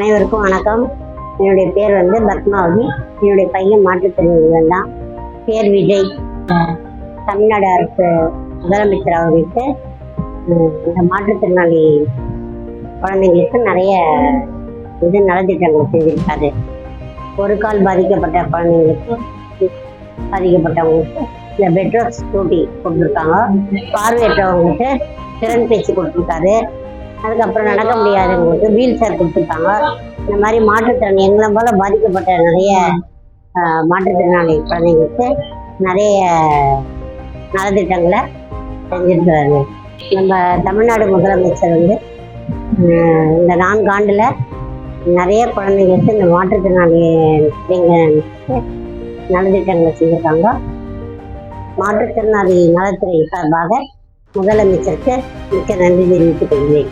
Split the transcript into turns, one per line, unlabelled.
அனைவருக்கும் வணக்கம். என்னுடைய பேர் வந்து பத்மாவதி. என்னுடைய பையன் மாற்றுத்திறனாளிகள் தான் பேர் விஜய். தமிழ்நாடு அரசு முதலமைச்சர் அவர்களுக்கு இந்த மாற்றுத்திறனாளி குழந்தைங்களுக்கு நிறைய இது நலத்திட்டங்கள் செஞ்சிருக்காரு. ஒரு கால் பாதிக்கப்பட்ட குழந்தைங்களுக்கு பாதிக்கப்பட்டவங்களுக்கு இந்த பெட்ரோல் ஸ்கூட்டி கொடுத்துருக்காங்க பார்வையற்றவங்களுக்கு திறன் பேச்சு கொடுத்துருக்காரு. அதுக்கப்புறம் நடக்க முடியாதவங்களுக்கு வீல் சேர் கொடுத்துருக்காங்க. இந்த மாதிரி மாற்றுத்திறன் எங்களை போல பாதிக்கப்பட்ட நிறைய மாற்றுத்திறனாளி குழந்தைங்களுக்கு நிறைய நலத்திட்டங்களை செஞ்சிருக்கிறாரு நம்ம தமிழ்நாடு முதலமைச்சர் வந்து இந்த நான்கு ஆண்டில் நிறைய குழந்தைங்களுக்கு இந்த மாற்றுத்திறனாளி நலத்திட்டங்களை செஞ்சுருக்காங்க. மாற்றுத்திறனாளி நலத்துறை சார்பாக முதலமைச்சருக்கு மிக்க நன்றி தெரிவித்துக் கொள்கிறேன்.